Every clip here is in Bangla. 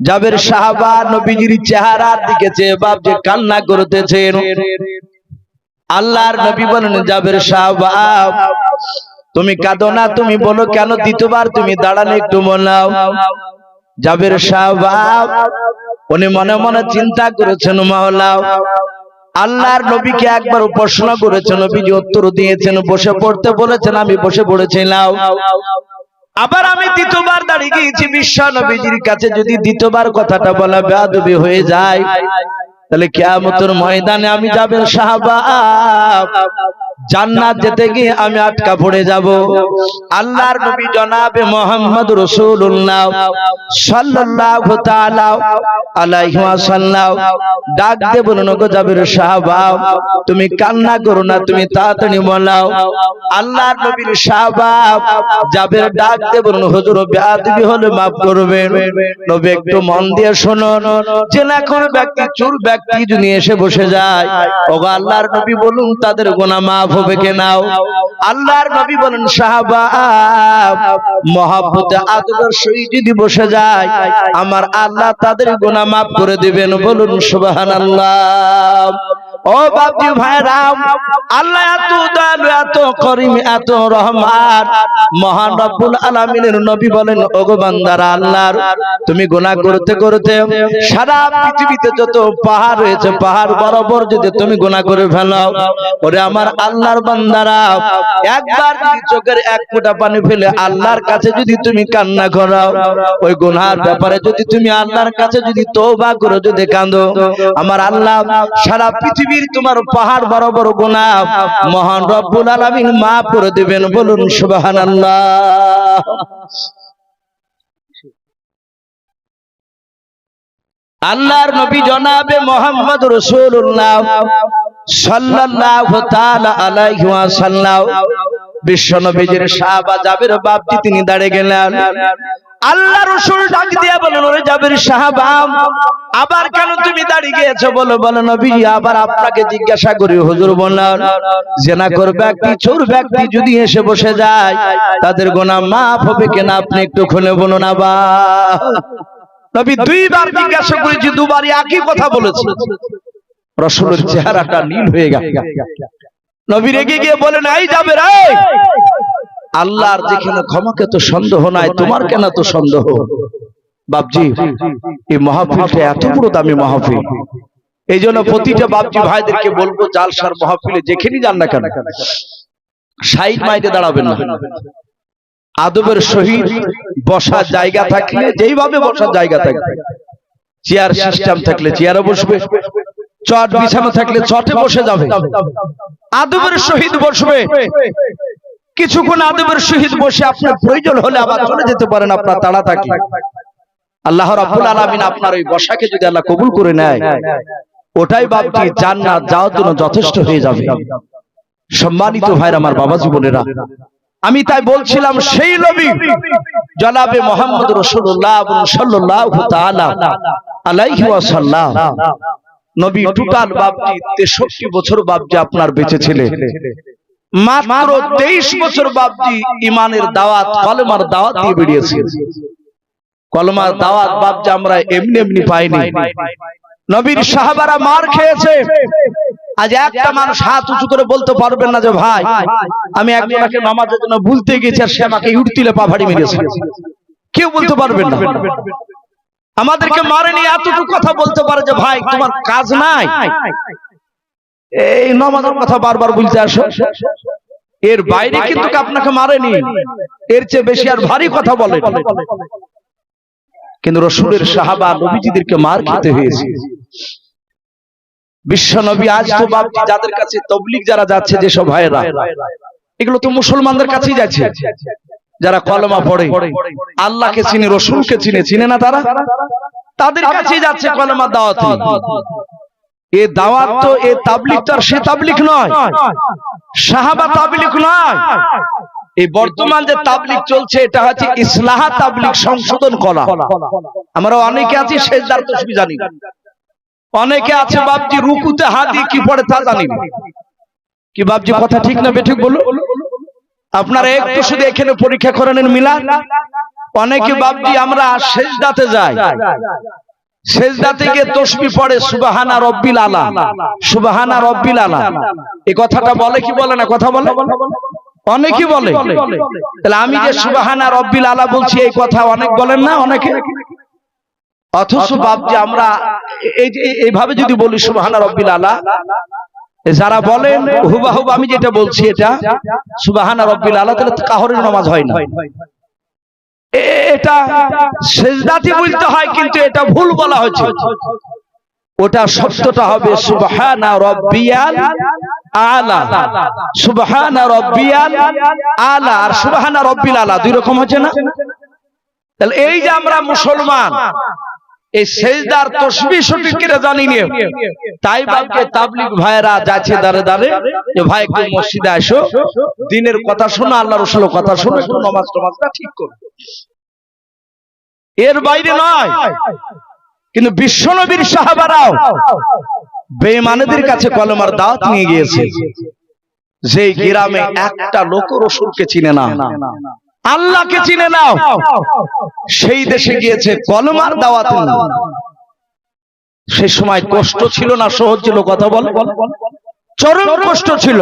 জাবের সাহাবা নবীজির চেহারার দিকে চেয়ে বাপজি কান্না করতেছেন। আল্লাহর নবী বলেন জাবের সাহাবা তুমি কাঁদো না তুমি বলো কেন দ্বিতীয়বার তুমি দাঁড়ালে একটু মনাও জাবের সাহাবা উনি মনে মনে চিন্তা করেছেন মাওলাও আল্লাহর নবীকে একবার প্রশ্ন করেছেন নবীজি উত্তর দিয়েছেন বসে পড়তে বলেছেন আমি বসে পড়েছিলাম। আবার আমি দ্বিতীয়বার দাঁড়িয়ে গিয়েছি বিশ্ব নবীজির কাছে, যদি দ্বিতীয়বার কথাটা বলা বেয়াদবি হয়ে যায়, তাহলে কেয়ামতের ময়দানে আমি যাবেন সাহাবা জান্নাত যেতে গিয়ে আমি আটকা পড়ে যাব। আল্লাহর নবী জনাবে মোহাম্মদ রাসূলুল্লাহ সাল্লাল্লাহু তাআলা আলাইহি ওয়াসাল্লাম। ডাক দিয়ে বলুন গো জাবের সাহাবা, তুমি কান্না করো না, তুমি তাড়াতাড়ি বলাও। আল্লাহর নবীর সাহাবা জাবের ডাক দিয়ে বলুন, হুজুর বেয়াদবি হলে maaf করবেন। নবী একটু মন দিয়ে শুনুন, যে না কোন ব্যক্তি চুর ব্যক্তি যদি এসে বসে যায়, ওগো আল্লাহর নবী বলুন, তাদের গুনাহ maaf হবে কেনাও আল্লাহর নবী বলেন, সাহাবা যদি বসে যায়, আমার আল্লাহ তাদের করে দিবেন। বলুন ও ভাইরাম আল্লাহ এত দয়ালু, এত করিম, এত রহমান, মহান রব্বুল নবী বলেন আল্লাহর, তুমি গুনাহ করতে করতে সারা পৃথিবীতে যত পাহাড় রয়েছে, পাহাড় বরাবর যদি তুমি গুনাহ করে ফেলো, ওরে আমার আল্লাহর বান্দারা, একবার যদি চোখের এক ফোঁটা পানি ফেলে আল্লাহর কাছে যদি তুমি কান্না করো ওই গুনহার ব্যাপারে যদি তুমি আল্লাহর কাছে যদি তওবা করে, যদি কাঁদো, আমার আল্লাহ সারা পৃথিবীর তোমার পাহাড় বরাবর গুনাহ মহান রব্বুল আলামিন মাফ করে দিবেন, বলুন সুবহানাল্লাহ। আল্লাহর নবী জনাবে মোহাম্মদ রাসূলুল্লাহ। সাল্লাল্লাহু তাআলা আলাইহি ওয়াসাল্লাম বিশ্ব নবীজির সাহাবা জাবের বাপজি তিনি দাঁড়িয়ে গেলেন। আল্লাহ রসুল ডাক দিয়া বলেন ওরে জাবের সাহাবা, আবার কেন তুমি দাঁড়িয়ে গিয়েছো? বলো বলো, নবী, আবার আপনাকে জিজ্ঞাসা করি। হুজুর বললেন, জেনা কর ব্যক্তি, চোর ব্যক্তি যদি এসে বসে যায়, তাদের গোনা মাফ হবে কিনা আপনি একটু খুলে বলুন আবার। নবী দুইবার জিজ্ঞাসা করেছি দুবারই একই কথা বলেছে। রসুলের চেহারাটা নীল হয়ে গেল নবী রেগে গিয়ে বলেন এই যাবে আল্লাহর যেখানে ক্ষমাকে তো সন্দেহ নাই তোমার কেন তো সন্দেহ? বাপজি এই মাহফিলটা এত বড় দামি মাহফিল। এই জন্য প্রতিটা বাপজি ভাইদেরকে বলব জালসার মাহফিলে যেখানেই যান না কেন সাইড মাইতে দাঁড়াবেন না। আদবের সহিত বসার জায়গা থাকলে যেইভাবে বসার জায়গা থাকবে চেয়ার সিস্টেম থাকলে চেয়ারে বসবে। চট বিছানো থাকলে চটে বসে যাবে। আদবের সহিত বসবে। কিছুক্ষণ আদবের সহিত বসে আপনার প্রয়োজন হলে আবার চলে যেতে পারেন আপনার তাড়া থাকে। আল্লাহ রাব্বুল আলামিন আপনার ওই বসাকে যদি আল্লাহ কবুল করে নেয় ওটাই বাপটি জান্নাত যাওয়ার জন্য যথেষ্ট হয়ে যাবে। সম্মানিত ভাইরা আমার বাবা জীবনেরা আমি তাই বলছিলাম সেই নবী জনাবে মোহাম্মদ রসুল্লাহ তাআলা আলাইহি ওয়াসাল্লাম নবী টোটাল বাপজি 63 বছর বাপজি আপনার বেঁচে ছিলেন মাত্র 23 বছর বাপজি ইমানের দাওয়াত কলমার দাওয়াত দিয়ে বেরিয়েছে কলমার দাওয়াত বাপজি আমরা এমনি এমনি পাইনি। নবীর সাহাবারা মার খেয়েছে। আজ একটা মানুষ হাত উঁচু করে বলতে পারবেন না যে ভাই আমি একজনকে নামাজের জন্য ভুলতে গেছি আর সে আমাকে ইউট দিলে পা মেরেছে। কেউ বলতে পারবেন না। আমাদেরকে মারেনি এতটুকু কথা বলতে পারে যে ভাই তোমার কাজ নাই। এই নামাজের কথা বারবার বলতে আসো। এর বাইরে কিন্তু আপনাকে মারেনি? এর চেয়ে বেশি আর ভারী কথা বলে কিন্তু রসুলের সাহাবা নবীজিদেরকে মার খেতে হয়েছে। বিশ্ব নবী আজ তো বাপজি যাদের কাছে তবলিক যারা যাচ্ছে যেসব ভাইয়েরা এগুলো তো মুসলমানদের কাছেই যাচ্ছে। যারা কলমা পড়ে আল্লাহকে চিনে রসুলকে চিনে চিনে না তারা? তাদের কাছেই যাচ্ছে কলমা দাওয়াত। এ দাওয়াত তো এ তাবলিক তো আর সে তাবলিক নয়। সাহাবা তাবলিক নয়। এই বর্তমান যে তাবলিক চলছে এটা হচ্ছে ইসলাহ তাবলিক সংশোধন করা। আমরা অনেকে আছি শেষদার তসবি জানি। অনেকে আছে বাপজি রুকুতে হাত দিয়ে কি পড়ে তা জানি কি বাপজি কথা ঠিক না বেঠিক বলুন। আপনারা একটু শুধু এখানে পরীক্ষা করে নেন মিলা অনেকে বাবজি আমরা সেজদাতে যাই। সেজদা থেকে তসবি পড়ে সুবাহানা রব্বিল আলা। সুবাহানা রব্বিল আলা। এই কথাটা বলে কি বলে না? কথা বলে? অনেকে বলে। তাহলে আমি যে সুবাহানা রব্বিল আলা বলছি এই কথা অনেক বলেন না অনেকে? অথচ বাবজি আমরা এই যে এইভাবে যদি বলি সুবাহানা রব্বিল আলা যারা বলেন হুবাহুব আমি যেটা বলছি এটা, সুবাহানা রব্বিল আলা, তাহলে কাহরের নামাজ হয় না। এটা সেজদাতি বলতে হয়, কিন্তু এটা ভুল বলা হয়েছে। ওটা সত্যটা হবে সুবহানা রব্বিয়াল আলা। সুবহানা রব্বিয়াল আলা, আর সুবহানা রব্বিল আলা দুই রকম হচ্ছে না? তাহলে এই যে আমরা মুসলমান এই সেজদার তসবি সঠিক করে জানি নে। তাই বাপকে তাবলিগ ভাইরা যাচ্ছে দাঁড়ে দাঁড়ে যে ভাই একটু মসজিদে আসো দিনের কথা শোনো আল্লাহ রসুলের কথা শোনো একটু নমাজ টমাজটা ঠিক করো। এর বাইরে নয়। কিন্তু বিশ্বনবীর সাহাবারাও বেমানেদের কাছে কলমার দাওয়াত নিয়ে গিয়েছে। যে গ্রামে একটা লোক রসুলকে চিনে না। আল্লাহকে চিনে নাও। সেই দেশে গিয়েছে কলমার দাওয়াত। সেই সময় কষ্ট ছিল না সহজ ছিল কথা বল। চরম কষ্ট ছিল।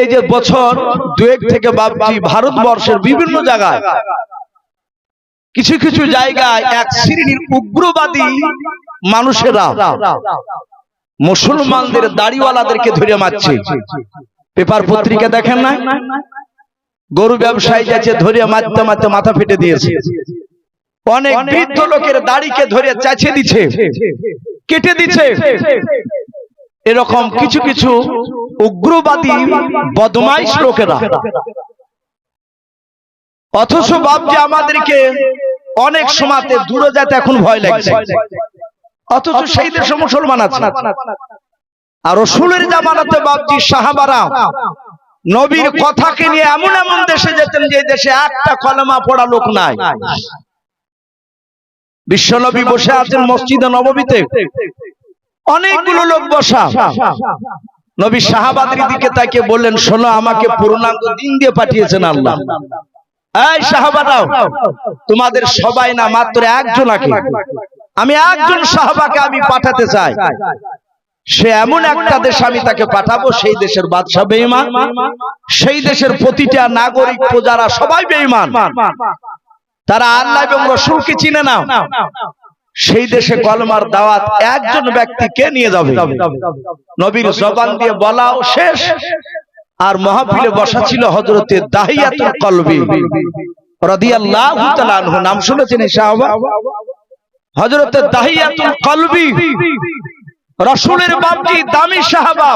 এই যে বছর দুয়েক থেকে ভারতবর্ষের বিভিন্ন জায়গায় কিছু কিছু জায়গায় এক শ্রেণির উগ্রবাদী মানুষেরা মুসলমানদের দাড়িওয়ালাদেরকে ধরে মারছে। পেপার পত্রিকা দেখেন না গরু ব্যবসায়ী যাচ্ছে ধরে মারতে মারতে মাথা ফেটে দিয়েছে। অনেক বৃদ্ধ লোকের দাড়িকে ধরে চাচে দিচ্ছে কেটে দিচ্ছে। এরকম কিছু কিছু উগ্রবাদী বদমাইশ লোকেরা। অথচ বাপজি আমাদেরকে অনেক সময়তে দূরে যেতে এখন ভয় লাগছে। অথচ সেই দেশে মুসলমান আছে। আর রসুলের জামানাতে বাপজি সাহাবারা। নবীর কথাকে নিয়ে এমন এমন দেশে যেতেন যে দেশে একটা কলমা পড়া লোক নাই। বিশ্বনবী বসে আছেন মসজিদে নববীতে অনেকগুলো লোক বসা। নবী সাহাবাদের দিকে তাকে বললেন শোনো আমাকে পূর্ণাঙ্গ দিন দিয়ে পাঠিয়েছেন আল্লাহ। এই সাহাবারাও তোমাদের সবাই না মাত্র একজনাকে। আমি একজন সাহাবাকে আমি পাঠাতে চাই। সে এমন একটা দেশ আমি তাকে পাঠাবো, সেই দেশের বাদশাহ বেঈমান। সেই দেশের প্রতিটা নাগরিক, প্রজারা সবাই বেঈমান। তারা আল্লাহ এবং রসুলকে চিনে না সেই দেশে কলমার দাওয়াত একজন ব্যক্তিকে নিয়ে যাবে? নবীর জবান দিয়ে বলাও শেষ। আর মহাফিলে বসা ছিল হজরতে দাহিয়াতুল কলবি। রাদিয়াল্লাহু তাআলা আনহু, নাম শুনেছেন সাহাবা হযরতে দাহিয়াতুল কলবি। রাসূলের বাপজি দামি সাহাবা।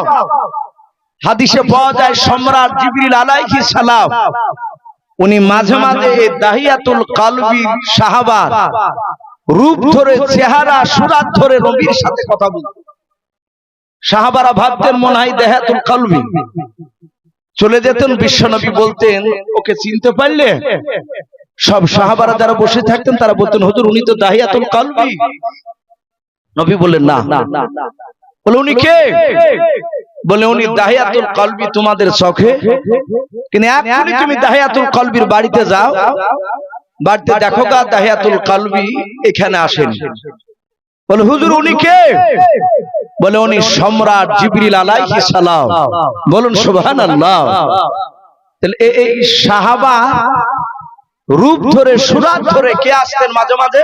হাদিসে পাওয়া যায় সম্রাট জিবরিল আলাইহিস সালাম। উনি মাঝে মাঝে দাহিয়াতুল কলবি সাহাবা রূপ ধরে, চেহারা, সুরাত ধরে নবীর সাথে কথা বলতেন সাহাবারা ভাবতেন, মনে হয় দেহাতুল কলবি। চলে যেতেন, বিশ্বনবী বলতেন, ওকে চিনতে পারলে? সব সাহাবারা যারা বসে থাকতেন, তারা বলতেন, হুজুর, উনি তো দাহিয়াতুল কলবি। নবী বললেন না। বলে উনি কে? বলে উনি দাহিয়াতুল কলবি তোমাদের চোখে। কিন্তু এখনই তুমি দাহিয়াতুল কলবির বাড়িতে যাও। বাড়িতে দেখো গা দাহিয়াতুল কলবি এখানে আসেন। বলে হুজুর উনি কে? বলে উনি সম্রাট জিবরিল আলাইহিস সালাম। বলুন সুবহানাল্লাহ। তাহলে এই সাহাবা রূপ ধরে সুরাত ধরে কে আসতেন মাঝে মাঝে?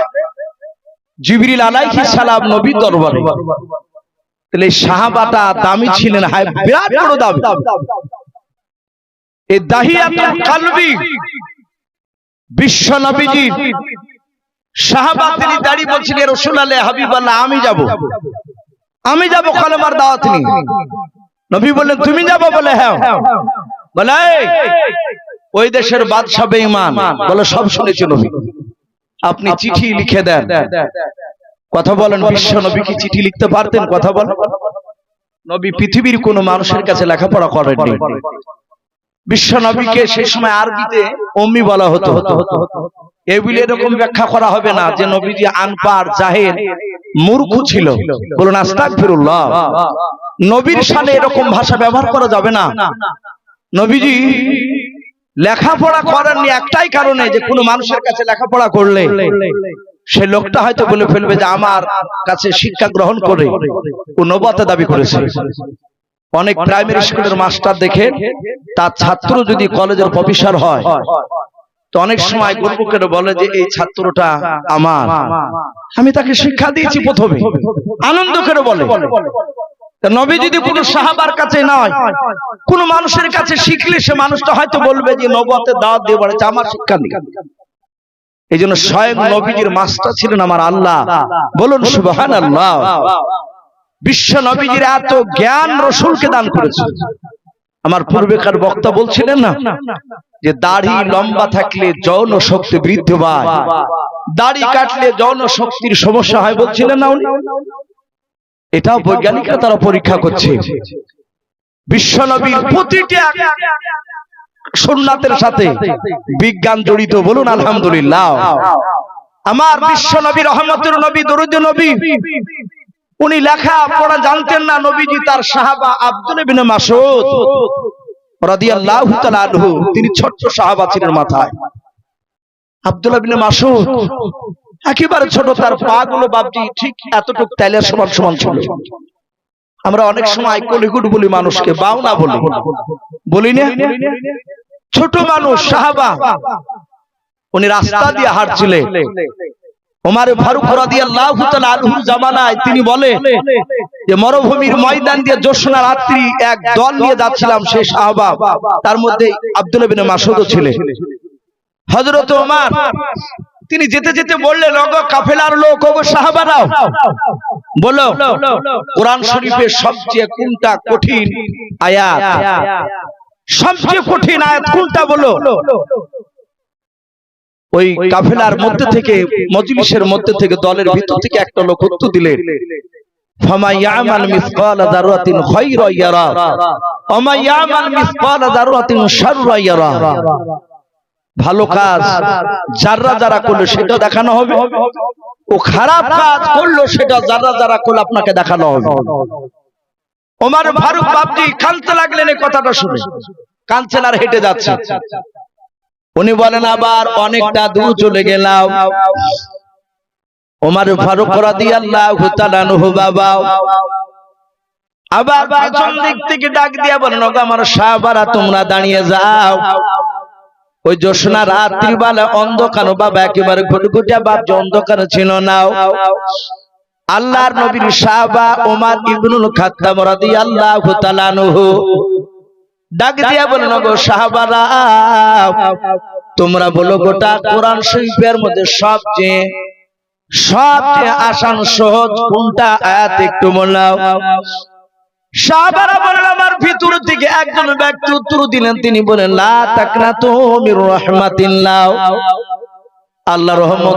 জিবরিল আলাইহিস সালাম নবী দরবারে। তাহলে সাহাবাটা দামি ছিলেন, হায়, বিরাট বড় দামি। এই দাহিয়াতুল কলবি, বিশ্ব নবীজি সাহাবা তিনি দাঁড়িয়ে বলছিলেন রসুল আল্লাহ হাবিব আল্লাহ আমি যাব। আমি যাব কলমার দাওয়াত নিয়ে। নবী বললেন, তুমি যাব বলে হ্যাঁ। বলে ওই দেশের বাদশাহ বেঈমান। বলে, সব শুনেছি নবী। আপনি চিঠি লিখে দেন। কথা বলেন বিশ্ব নবী কি চিঠি লিখতে পারতেন? কথা বলেন। নবী পৃথিবীর কোন মানুষের কাছে লেখাপড়া করেননি। বিশ্ব নবীকে সেই সময় আরবিতে অম্মি বলা হতো। এগুলি এরকম ব্যাখ্যা করা হবে না যে নবীজি আনপার জাহের মূর্খ ছিল। বলুন আস্তাগফিরুল্লাহ। নবীর সামনে এরকম ভাষা ব্যবহার করা যাবে না। নবীজি লেখাপড়া করেননি একটাই কারণে যে কোনো মানুষের কাছে লেখাপড়া করলে সে লোকটা হয়তো বলে ফেলবে যে আমার কাছে শিক্ষা গ্রহণ করে ও নবতে দাবি করেছে। অনেক প্রাইমারি স্কুলের মাস্টার দেখে তার ছাত্র যদি কলেজের প্রফেসর হয়, তো অনেক সময় গর্ব করে বলে যে এই ছাত্রটা আমার। আমি তাকে শিক্ষা দিয়েছি প্রথমে। আনন্দ করে বলে। নবী যদি কোন সাহাবার কাছে নয় কোন মানুষের কাছে শিখলে সে মানুষটা হয়তো বলবে যে নবতে দাওয়াত দিয়ে বলেছে আমার শিক্ষা নেই। এই জন্য স্বয়ং নবীজির মাস্টার ছিলেন আমার আল্লাহ। বলুন সুবহান আল্লাহ বিশ্ব নবীজির এত জ্ঞান রসুলকে দান করেছে। আমার পূর্বেকার বক্তা বলছিলেন না যে দাড়ি লম্বা থাকলে যৌন শক্তি বৃদ্ধি পায়। দাড়ি কাটলে যৌন শক্তির সমস্যা হয় বলছিলেন না উনি? এটাও বৈজ্ঞানিকরা তারা পরীক্ষা করছে। বিশ্বনবীর প্রতিটি সুন্নাতের সাথে বিজ্ঞান জড়িত। বলুন আলহামদুলিল্লাহ। আমার বিশ্বনবী রহমতের নবী দরুদ নবী উনি লেখা পড়া জানতেন না নবীজি তার সাহাবা আব্দুল ইবনে মাসুদ রাদিয়াল্লাহু তাআলা আনহু তিনি ছোট্ট সাহাবা ছিলেন মাথায়। আব্দুল ইবনে মাসুদ একেবারে ছোট, তার পা গুলো বাপজি ঠিক এতটুক তেলের সমান সমান ছিল। আমরা অনেক সময় কলিগুড বলি মানুষকে বাউনা বলি। বলি না? ছোট মানুষ, সাহাবা। উনি রাস্তা দিয়ে হাঁটছিলেন। ওমার ফারুক রাদিয়াল্লাহু তাআলা আনহুর জামানায় তিনি বলে যে, মরুভূমির ময়দান দিয়ে জ্যোৎস্না রাত্রি এক দল নিয়ে যাচ্ছিলাম সেই সাহাবা। তার মধ্যে আব্দুল ইবনে মাসউদও ছিলেন। হযরত ওমর তিনি যেতে যেতে বললেন, ওগো কাফেলার লোক, ওগো সাহাবারাও। বলো, কোরআন শরীফের সবচেয়ে কোনটা কঠিন আয়াত? সবচেয়ে কঠিন আয়াত কোনটা বলো? ওই কাফেলার মধ্যে থেকে, মজলিসের মধ্যে থেকে, দলের ভিতর থেকে একটা লোক উত্তর দিলেন ফামা ইয়ামাল মিসকালা যারাতিন খায়রা ইয়ারা। ওমা ইয়ামাল মিসকালা যারাতিন শাররা ইয়ারা। ভালো কাজ যারা যারা করল সেটা দেখানো হবে। ও খারাপ কাজ করল সেটা যারা যারা করল আপনাকে দেখানো হবে। ওমার ফারুক বাপজি কানতে লাগলেন এই কথাটা শুনে। কানছেন হেঁটে যাচ্ছে। উনি বলেন আবার অনেকটা দূর চলে গেলাম। ওমার ফারুক রাদিয়াল্লাহু তাআলা আনহু বাবা। আবার পেছন দিক থেকে ডাক দিয়া বলেন ওগো আমার সাহাবারা তোমরা দাঁড়িয়ে যাও। ওই জ্যোৎস্না রাত্রি বেলা অন্ধকার বাবা একেবারে ঘুটঘুটিয়া বাপ যে অন্ধকার ছিল না। আল্লাহর নবীর সাহাবা ওমর ইবনুল খাত্তাব রাদিয়াল্লাহু তাআলা আনহু ডাক দিয়া বলেন ওগো সাহাবারা, তোমরা বলো গোটা কোরআন শরীফের মধ্যে সবচেয়ে সবচেয়ে আসান সহজ কোনটা আয়াত একটু বলাও। সাহাবারা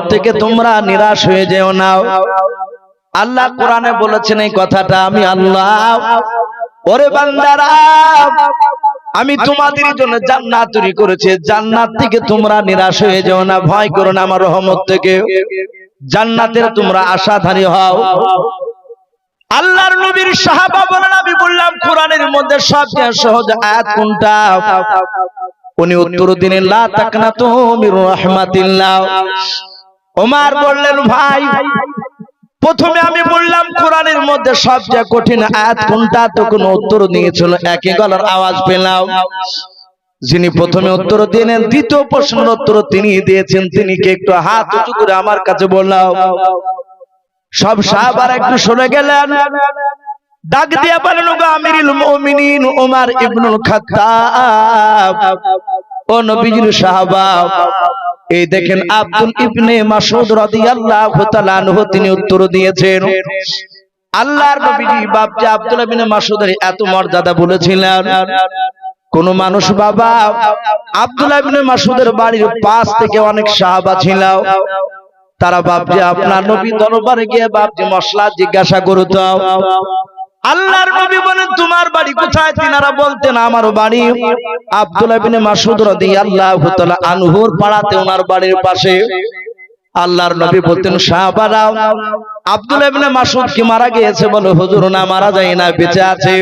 থেকে তোমরা নিরাশ হয়ে আল্লাহ কোরআনে বলেছেন এই কথাটা, আমি আল্লাহ। ওরে বান্দারা, আমি তোমাদের জন্য জান্নাত তৈরি করেছি। জান্নাত থেকে তোমরা নিরাশ হয়ে যেও না। ভয় করো না আমার রহমত থেকে। জান্নাতের তোমরা আশাধারী হও। আল্লাহর নবীর সাহাবা বলেন, আমি বললাম, কোরআনের মধ্যে সবচেয়ে সহজ আয়াত কোনটা? উনি উত্তর দিলেন, লা তাকনাতু মির রাহমাতিল্লাহ। ওমর বললেন, ভাই, প্রথমে আমি বললাম, কোরআনের মধ্যে সবচেয়ে কঠিন আয়াত কোনটা? তো কোনো উত্তর দিয়েছিল, একই গলার আওয়াজ পেলাম। যিনি প্রথমে উত্তর দিলেন, দ্বিতীয় প্রশ্নের উত্তর তিনি দিয়েছেন। তিনি কে একটু হাত উঁচু করে আমার কাছে বললাম সব সাহাবার একটু শুনে গেলেন। ডাক দিয়ে বলেন গো আমিরুল মুমিনিন ইবনুল খাত্তাব। ও নবীজির সাহাবা, এই দেখেন আব্দুল ইবনে মাসউদ রাদিয়াল্লাহু তাআলা আনহু তিনি উত্তর দিয়েছেন। আল্লাহর নবীজি বাপজি আব্দুল ইবনে মাসউদের এত মর্যাদা বলেছিলেন। কোন মানুষ বাবা আব্দুল্লাহ ইবনে মাসউদের বাড়ির পাশ থেকে অনেক সাহাবা ছিল। তারা বাপজি আপনার নবী দরবারে গিয়ে বাপজি মশলা জিজ্ঞাসা করতো আল্লাহর নবী বলেন তোমার বাড়ি কোথায়? তিনারা বলতেন আমার বাড়ি আব্দুল্লাহ বিন মাসুদ রাদিয়াল্লাহু তাআলা আনহুর পাড়াতে, ওনার বাড়ির পাশে। আল্লাহর নবী বলতেন, সাহাবারা, আব্দুল্লাহ ইবনে মাসুদ কি মারা গিয়েছে? বলে, হুজুর, না, মারা যায় না, বেঁচে আছে।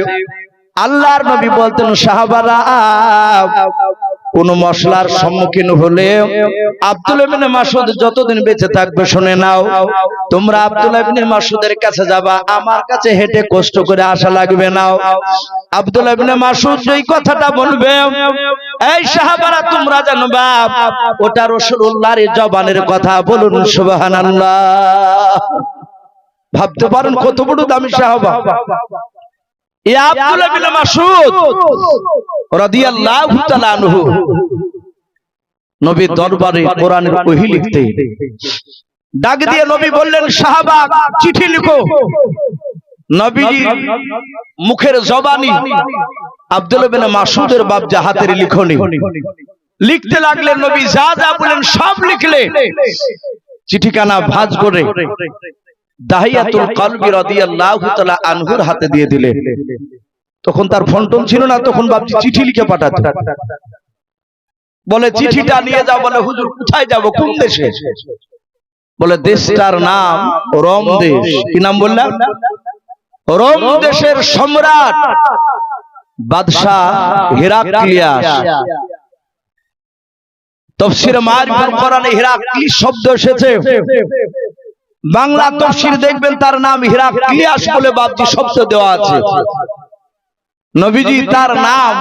আল্লাহর নবী বলতেন, সাহাবারা কোন মশলার সম্মুখীন হলে আব্দুল ইবনে মাসুদ যতদিন বেঁচে থাকবে, শুনে নাও। তোমরা আব্দুল ইবনে মাসুদের কাছে যাবা, আমার কাছে হেঁটে কষ্ট করে আসা লাগবে না। আব্দুল ইবনে মাসুদ যেই কথাটা বলবে, এই সাহাবারা, তোমরা জানবা ওটা রাসূলুল্লাহর জবানের কথা, বলুন সুবহানাল্লাহ। ভাবতে পারেন কত বড় দামি সাহাবা। এ আব্দুল্লাহ বিন মাসুদ নবীর দরবারে লিখতে। ডাক দিয়ে নবী বললেন চিঠি লিখো। মুখের জবানি আব্দুল্লাহ বিন মাসুদের বাপ হাতের লিখনি। লিখতে লাগলেন নবী যা যা বলেন সব লিখলে। চিঠিখানা ভাঁজ করে দাহিয়াতুল কলবি রাদিয়াল্লাহু আনহুর হাতে দিয়ে দিলেন তখন তার ফন্টন ছিল না, তখন বাপজি চিঠি লিখে পাঠাতো। বলে, চিঠিটা নিয়ে যাও বলে, হুজুর, কোথায় যাব? কোন দেশে? বলে, দেশটার নাম রোম দেশ। কি নাম বললাম? রোম দেশের সম্রাট বাদশাহ হিরাক্লিয়াস। তফসির মারিফুল কোরআনে হিরাক্লিস শব্দ এসেছে। বাংলা তফসির দেখবেন তার নাম হিরাক্লিয়াস বলে বাপজি শব্দ দেওয়া আছে। নবীজি তার নাম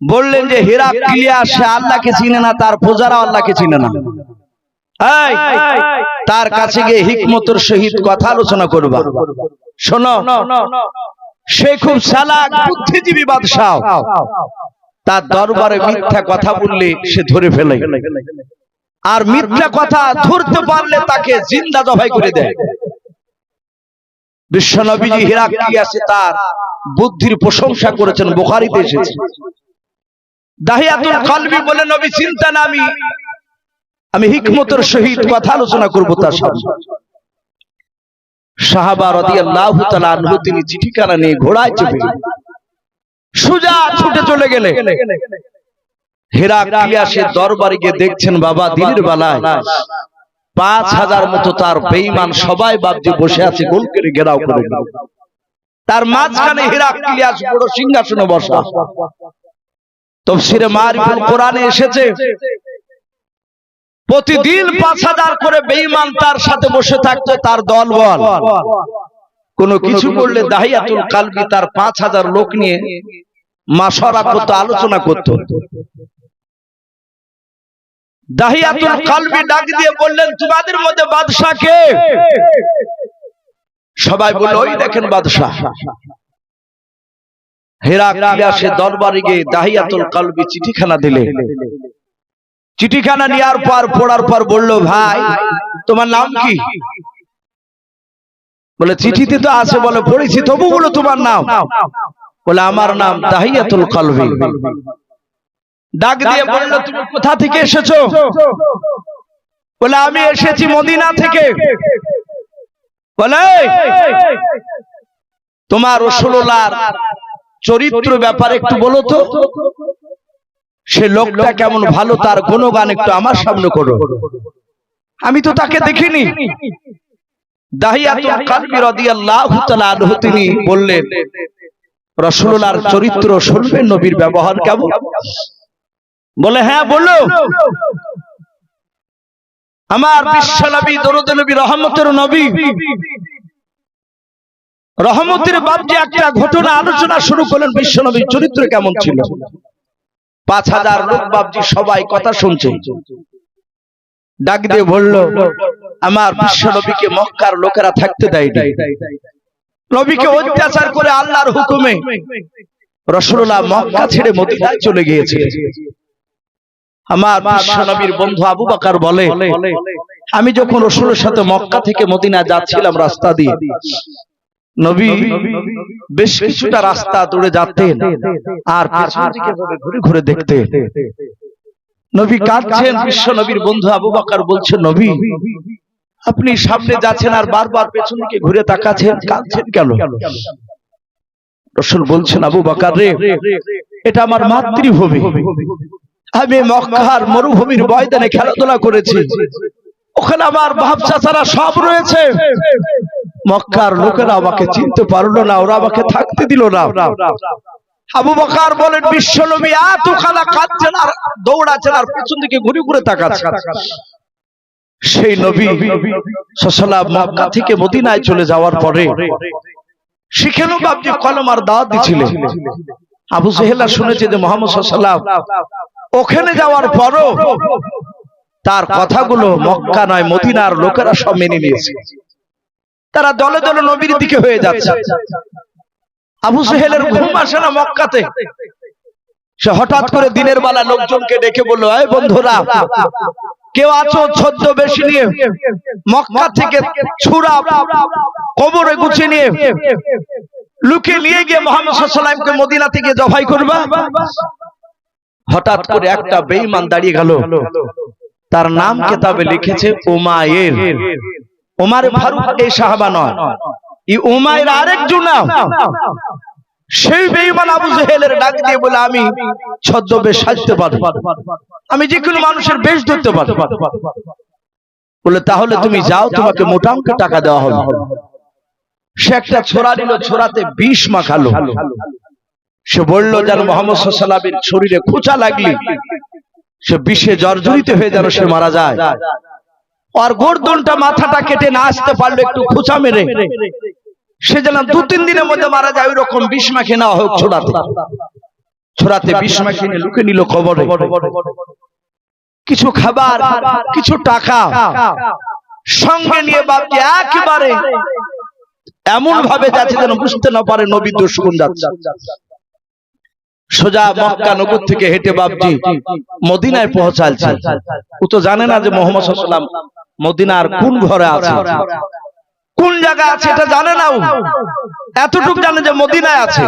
বললেন যে হিরাক্লিয়াস সে আল্লাহকে চিনে না তার প্রজারা আল্লাহকে চিনে না। তার কাছে গিয়ে হিকমতর সহিত কথা আলোচনা করবা। শোনো সে খুব চালাক বুদ্ধিজীবী বাদশাহ। তার দরবারে মিথ্যা কথা বললে সে ধরে ফেলে। আর মিথ্যা কথা ধরতে পারলে তাকে জিন্দা জবাই করে দেয়। বিশ্বনবীজি হিরাক্লিয়াসে তার বুদ্ধির প্রশংসা করেছেন, বুখারীতে এসেছে। দাহিয়াতুল কলবি বলে, নবী, চিন্তা আমি। হিকমতের সহিত কথা আলোচনা তার সামনে। ছুটে চলে গেলে দেখছেন, বাবা, দিনের বেলায় পাঁচ হাজার মতো তার বেঈমান সবাই বাবজি বসে আছে, গোল করে ঘেরাও করে তার মাঝখানে হেরাক্লিয়াস বড় সিংহাসনে বসা। তফসিরে মারিফুল কোরআনে এসেছে, প্রতিদিন পাঁচ হাজার করে বেঈমান তার সাথে বসে থাকতো, তার দল বল। কোন কিছু করলে দাহিয়াতুল কালবি তার পাঁচ হাজার লোক নিয়ে মাসরা করতো, আলোচনা করতো। দাহিয়াতুল কালবি ডাক দিয়ে বললেন, তোমাদের মধ্যে বাদশাহ কে? সবাই বলল ওই দেখেন বাদশাহ। তোমার নাম বলে বলে তবু বলো তোমার নাম। বলে, আমার নাম দাহিয়াতুল কলবি। ডাক দিয়ে বলল, তুমি কোথা থেকে এসেছ? বলে, আমি এসেছি মদিনা থেকে। বলে তোমার রসুলার চরিত্র ব্যাপারে একটু বলো তো। সে লোকটা কেমন ভালো, তার গুণগান একটু আমার সামনে করো। আমি তো তাকে দেখিনি। তিনি বললেন, রাসূলুল্লাহর চরিত্র শুনবেন নবীর ব্যবহার কেমন? বলে হ্যাঁ বলো। আমার বিশ্ব নবী, দরুদ নবী, রহমতের নবী। রহমতের বাপজি একটা ঘটনা, আলোচনা শুরু করলেন বিশ্ব নবীর চরিত্র কেমন ছিল? পাঁচ হাজার লোক বাপজি সবাই কথা শুনছে। ডাক দিয়ে বলল, আমার বিশ্ব নবীকে মক্কার লোকেরা থাকতে দেয় নবীকে অত্যাচার করে আল্লাহর হুকুমে রসুল্লাহ মক্কা ছেড়ে মদিনায় চলে গিয়েছে। আমার বিশ্ব নবীর বন্ধু আবু বাকার বলে, আমি যখন রসুলের সাথে মক্কা থেকে মদিনা যাচ্ছিলাম রাস্তা দিয়ে, নবী বেশ কিছুটা রাস্তা দৌড়ে যাতেন আর ঘুরে ঘুরে দেখতে নবী কাঁদছেন বিশ্ব নবীর বন্ধু আবু বাকার বলছে, নবী, আপনি সামনে যাচ্ছেন আর বারবার পেছন দিকে ঘুরে তাকাচ্ছেন, কাঁদছেন কেন? রসুল বলছেন, আবু বাকার রে, এটা আমার মাতৃভূমি। আমি মক্কার মরুভূমির ময়দানে খেলাধুলা করেছি। ওখানে আমার বাপ চাচারা সব রয়েছে। মক্কার লোকেরা আমাকে চিনতে পারল না ওরা আমাকে থাকতে দিল না। আবু বকার বলেন বিশ্বনবী এত কাঁদছেন আর দৌড়াচ্ছেন আর পেছন দিকে ঘুরে ঘুরে তাকাচ্ছেন সেই নবী সসালা মক্কা থেকে মদিনায় চলে যাওয়ার পরে সেখানেও বাপজি কলমার দাওয়াত দিছিলেন। আবু সেহেলা শুনেছে যে মোহাম্মদ সাল্লাম ওখানে যাওয়ার পরও তার কথাগুলো মক্কা নয়, মদিনার লোকেরা সব মেনে নিয়েছে। তারা দলে দলে নবীর দিকে হয়ে যাচ্ছে। আবু সেহেলের ঘুম আসে না মক্কাতে। সে হঠাৎ করে দিনের বেলা লোকজনকে ডেকে বলল, এই বন্ধুরা, কেউ আছো ছদ্ম বেশি নিয়ে? মক্কা থেকে ছুরা কবরে গুছিয়ে নিয়ে লুকে নিয়ে গিয়ে মোহাম্মদ সাল্লামকে মদিনা থেকে জবাই করবা? হঠাৎ করে একটা বেঈমান দাঁড়িয়ে গেল। তার নাম কেতাবে লিখেছে উমায়ের উমার ফারুক এই সাহাবা নয়। এই উমায়ের আরেকজন নাম সেই বেঈমান আবু জেহেলের ডাক দিয়ে বলে আমি ছদ্মবেশ সাজতে পারব। আমি যে কোনো মানুষের বেশ ধরতে পারব। বলে তাহলে তুমি যাও তোমাকে মোটামুটি টাকা দেওয়া হবে সে একটা ছোড়া নিল ছোড়াতে বিষ মাখালো। সে বলল যেন মোহাম্মদ সাল্লামের শরীরে খোঁচা লাগলি সে বিষে জর্জরিত হয়ে যেন সে মারা যায়। আর গোর্দনটা মাথাটা কেটে না আসতে পারল একটু খোঁচা মেরে। সে যেন দু তিন দিনের মধ্যে মারা যায় ওই রকম বিষ মাখে নেওয়া হোক ছোড়াতে। ছোড়াতে বিষ মাখে লুকে নিল কবরে। কিছু খাবার কিছু টাকা সঙ্গে নিয়ে বাপজি একেবারে এমন ভাবে যাচ্ছে যেন বুঝতে না পারে নবী দুশ্মন যাচ্ছে। সোজা মক্কা নগর থেকে হেঁটে বাপজি মদিনায় পৌঁছালছে ও তো জানে না যে মোহাম্মদ সাল্লাম মদিনার কোন ঘরে আছে। কোন জায়গা আছে এটা জানে না ও। এতটুকু জানে যে মদিনায় আছে।